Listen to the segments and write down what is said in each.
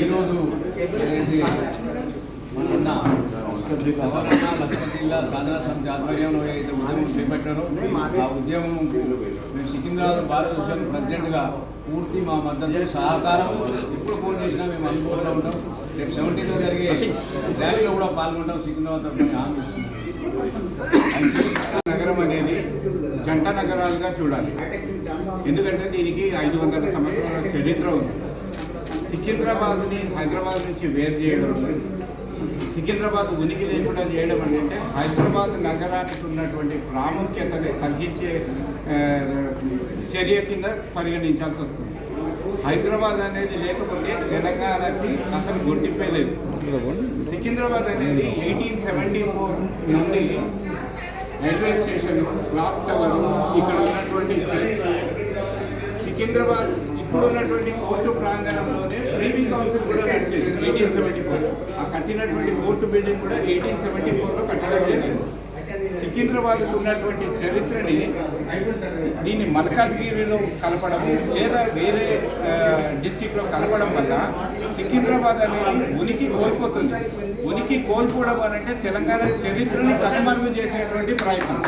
ఈరోజు మన మొన్న లక్ష్మణ్ జిల్లా సాధన సమితి ఆధ్వర్యంలో ఏదైతే ఉద్యమం చేపట్టారో ఆ ఉద్యమం మేము సికింద్రాబాద్ భారతదేశం ప్రెసిడెంట్గా పూర్తి మా మద్దతు సహకారం. ఎప్పుడు ఫోన్ చేసినా మేము అందుబాటులో ఉంటాం. రేపు సెవెంటీన్లో జరిగే ర్యాలీలో కూడా పాల్గొంటాం. సికింద్రాబాద్ తరఫున హామీ నగరం అనేది జంట నగరాలుగా చూడాలి. ఎందుకంటే దీనికి ఐదు వందల సంవత్సరాల చరిత్ర ఉంది. సికింద్రాబాద్ని హైదరాబాద్ నుంచి వేరు చేయడం సికింద్రాబాద్ ఉనికి లేకుండా చేయడం అంటే హైదరాబాద్ నగరానికి ఉన్నటువంటి ప్రాముఖ్యతని తగ్గించే చర్య కింద పరిగణించాల్సి వస్తుంది. హైదరాబాద్ అనేది లేకపోతే తెలంగాణకి అసలు గుర్తింపే లేదు. సికింద్రాబాద్ అనేది ఎయిటీన్ సెవెంటీ ఫోర్ నుండి రైల్వే స్టేషన్ క్లాక్ టవర్ ఇక్కడ ఉన్నటువంటి చర్చ్ సికింద్రాబాద్ ఇప్పుడు ఉన్నటువంటి కోర్టు ప్రాంగణంలోనే ప్రీవీ కౌన్సిల్ కూడా నడిచేది ఎయిటీన్ సెవెంటీ ఫోర్ ఆ కట్టినటువంటి కోర్టు బిల్డింగ్ కూడా ఎయిటీన్ సెవెంటీ ఫోర్లో కట్టడం జరిగింది. సికింద్రాబాద్ ఉన్నటువంటి చరిత్రని దీన్ని మల్కాజ్గిరిలో కలపడం లేదా వేరే డిస్టిక్లో కలపడం వల్ల సికింద్రాబాద్ అనేది ఉనికి కోల్పోతుంది. ఉనికి కోల్పోవడం అనంటే తెలంగాణ చరిత్రని కనుమరుగు చేసేటువంటి ప్రయత్నం.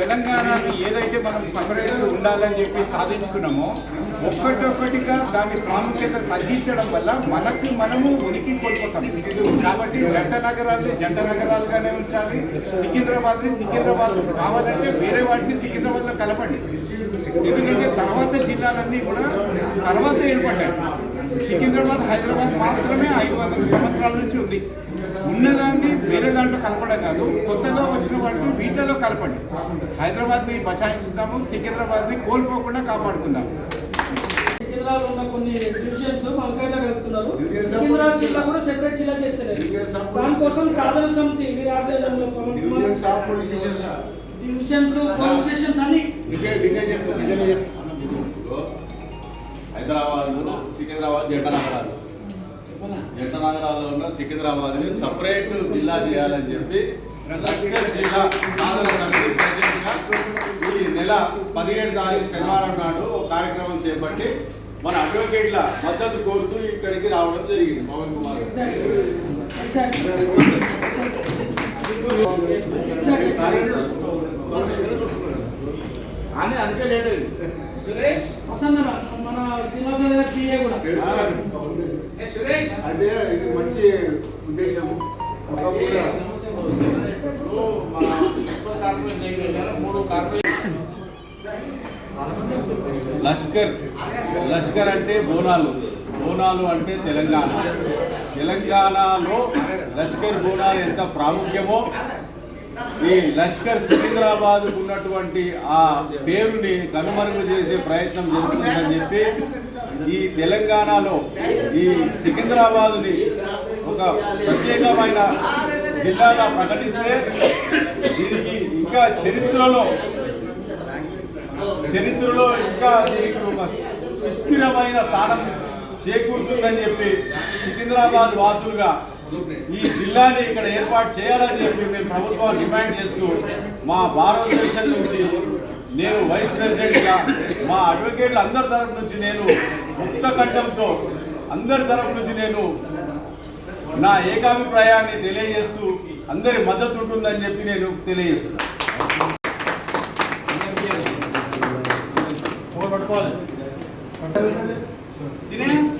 తెలంగాణని ఏదైతే మనం సపరేట్గా ఉండాలని చెప్పి సాధించుకున్నామో ఒక్కటొక్కటిగా దాని ప్రాముఖ్యత తగ్గించడం వల్ల మనకి మనము ఉనికి కోల్పోతాం. కాబట్టి జంట నగరాల్ని జంట నగరాలుగానే ఉంచాలి. సికింద్రాబాద్ని సికింద్రాబాద్ కావాలంటే వేరే వాటిని సికింద్రాబాద్లో కలపండి. ఎందుకంటే తర్వాత జిల్లాలన్నీ కూడా తర్వాత ఏర్పడ్డాయి. సికింద్రాబాద్ హైదరాబాద్ మాత్రమే ఐదు వందల సంవత్సరాల నుంచి ఉంది. ఉన్నదాన్ని వేరే దాంట్లో కలపడం కాదు కొత్తగా వచ్చిన వాటిని వీటిలో కలపండి. హైదరాబాద్ని బచాయించుతాము సికింద్రాబాద్ని కోల్పోకుండా కాపాడుకుందాము సికింద్రాబాద్ ఉన్న కొన్ని డివిజన్స్ మల్కాయిలో కలుపుతున్నారు సికింద్రాబాద్ జిల్లా కూడా సెపరేట్ జిల్లా చేస్తారు దానికోసం సాధన సమితి వీరి ఆధ్వర్యంలో డివిజన్స్ పోలీస్ స్టేషన్స్ అన్ని. హైదరాబాద్ సికింద్రాబాద్ జంట నగరాలు జంట నగరాల్లో ఉన్న సికింద్రాబాద్ని సపరేట్ జిల్లా చేయాలని చెప్పి లష్కర్ జిల్లా సాధన సమితి ఈ నెల పదిహేడు తారీఖు శనివారం నాడు ఒక కార్యక్రమం చేపట్టి మన అడ్వకేట్ల మద్దతు కోరుతూ ఇక్కడికి రావడం జరిగింది. పవన్ కుమార్ అని అందుకే లేట్ సురేష్ వసంత మన శ్రీనివాస గారి పిఏ కూడా. ఏ సురేష్? అంటే ఇది మంచి ఉద్దేశం. ఒకప్పుడు లష్కర్. లష్కర్ అంటే బోనాలు. బోనాలు అంటే తెలంగాణ. తెలంగాణలో లష్కర్ బోనాలు ఎంత ప్రాముఖ్యమో ఈ లష్కర్ సికింద్రాబాద్ ఉన్నటువంటి ఆ పేరుని కనుమరుగు చేసే ప్రయత్నం జరుగుతుందని చెప్పి ఈ తెలంగాణలో ఈ సికింద్రాబాద్ని ఒక ప్రత్యేకమైన జిల్లాగా ప్రకటిస్తే దీనికి ఇంకా చరిత్రలో చరిత్రలో ఇంకా దీనికి ఒక సుస్థిరమైన స్థానం చేకూరుతుందని చెప్పి సికింద్రాబాద్ వాసులుగా ఈ జిల్లాని ఇక్కడ ఏర్పాటు చేయాలని చెప్పి మేము ప్రభుత్వాన్ని డిమాండ్ చేస్తూ మా భారతదేశం నుంచి నేను వైస్ ప్రెసిడెంట్గా మా అడ్వకేట్ల అందరి తరపు నుంచి నేను ముక్త కంఠంతో అందరి తరపు నుంచి నేను నా ఏకాభిప్రాయాన్ని తెలియజేస్తూ అందరి మద్దతు ఉంటుందని చెప్పి నేను తెలియజేస్తున్నాను. సికింద్రాబాద్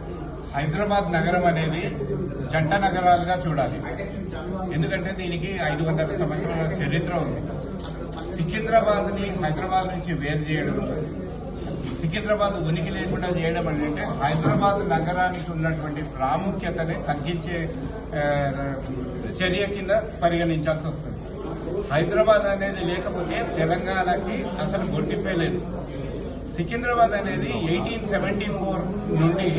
హైదరాబాద్ నగరం అనేది జంట నగరాలుగా చూడాలి. ఎందుకంటే దీనికి ఐదు వందల సంవత్సరాల చరిత్ర ఉంది. సికింద్రాబాద్ని హైదరాబాద్ నుంచి వేరు చేయడం. సికింద్రాబాద్ ఉనికి లేకుండా చేయడం అంటే హైదరాబాద్ నగరానికి ఉన్నటువంటి ప్రాముఖ్యతని తగ్గించే చర్య కింద పరిగణించాల్సి వస్తుంది. హైదరాబాద్ అనేది లేకపోతే తెలంగాణకి అసలు గుర్తింపే లేదు. సికింద్రాబాద్ అనేది ఎయిటీన్ సెవెంటీ ఫోర్ నుండి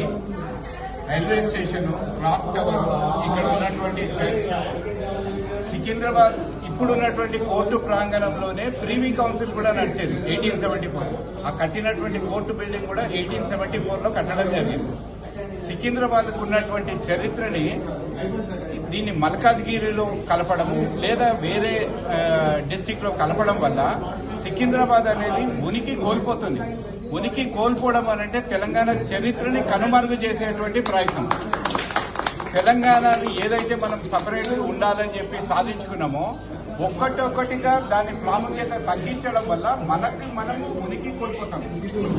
రైల్వే స్టేషన్ క్లాక్ టవర్ ఇక్కడ ఉన్నటువంటి చర్చ్ సికింద్రాబాద్ ఇప్పుడున్నటువంటి కోర్టు ప్రాంగణంలోనే ప్రీవీ కౌన్సిల్ కూడా నడిచేది ఎయిటీన్ సెవెంటీ ఫోర్ ఆ కట్టినటువంటి కోర్టు బిల్డింగ్ కూడా ఎయిటీన్ సెవెంటీ ఫోర్లో కట్టడం జరిగింది. సికింద్రాబాద్కు ఉన్నటువంటి చరిత్రని దీన్ని మల్కాజ్గిరిలో కలపడము లేదా వేరే డిస్టిక్లో కలపడం వల్ల సికింద్రాబాద్ అనేది ఉనికి కోల్పోతుంది. ఉనికి కోల్పోవడం అని అంటే తెలంగాణ చరిత్రని కనుమరుగు చేసేటువంటి ప్రయత్నం. తెలంగాణని ఏదైతే మనం సపరేట్ ఉండాలని చెప్పి సాధించుకున్నామో ఒక్కటొక్కటిగా దాని ప్రాముఖ్యత తగ్గించడం వల్ల మనకి మనం ఉనికి కోల్పోతాం.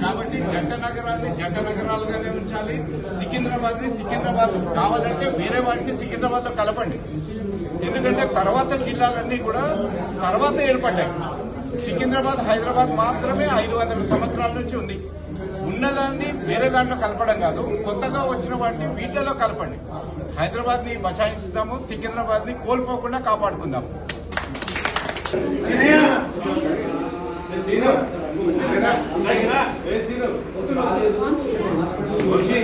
కాబట్టి జంట నగరాల్ని జంట నగరాలుగానే ఉంచాలి. సికింద్రాబాద్ని సికింద్రాబాద్ కావాలంటే వేరే వాటిని సికింద్రాబాద్లో కలపండి. ఎందుకంటే తర్వాత జిల్లాలన్నీ కూడా తర్వాత ఏర్పడ్డాయి. సికింద్రాబాద్ హైదరాబాద్ మాత్రమే ఐదు వందల సంవత్సరాల నుంచి ఉంది ఉన్నదాన్ని వేరే దాంట్లో కలపడం కాదు కొత్తగా వచ్చిన వాటిని వీటిలో కలపండి హైదరాబాద్ని బచాయించుదాము సికింద్రాబాద్ని కోల్పోకుండా కాపాడుకుందాం కొడుకున్న